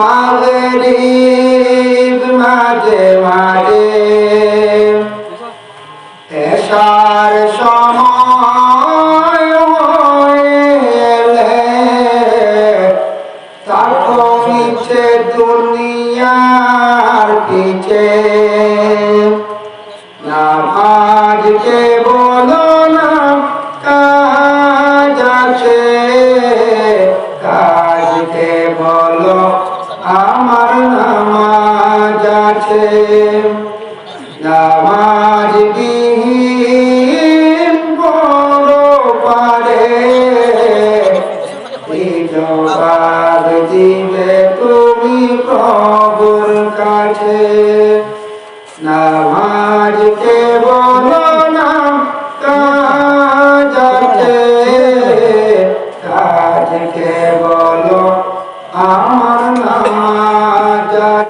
মাগরিব মাঝে মাঝে এসার সময় হয়েলে তার পিছে দুনিয়ার পিছে নামাজকে বলো না, কাজ আছে, কাজকে বলো আমার নামাজ আছে। নামাজ বিহীন বড় পারে। জবাব দিলে তুমি প্রভুর কাছে। নামাজ কেবল নাম কাজ আছে। কাজ কেবল আমার না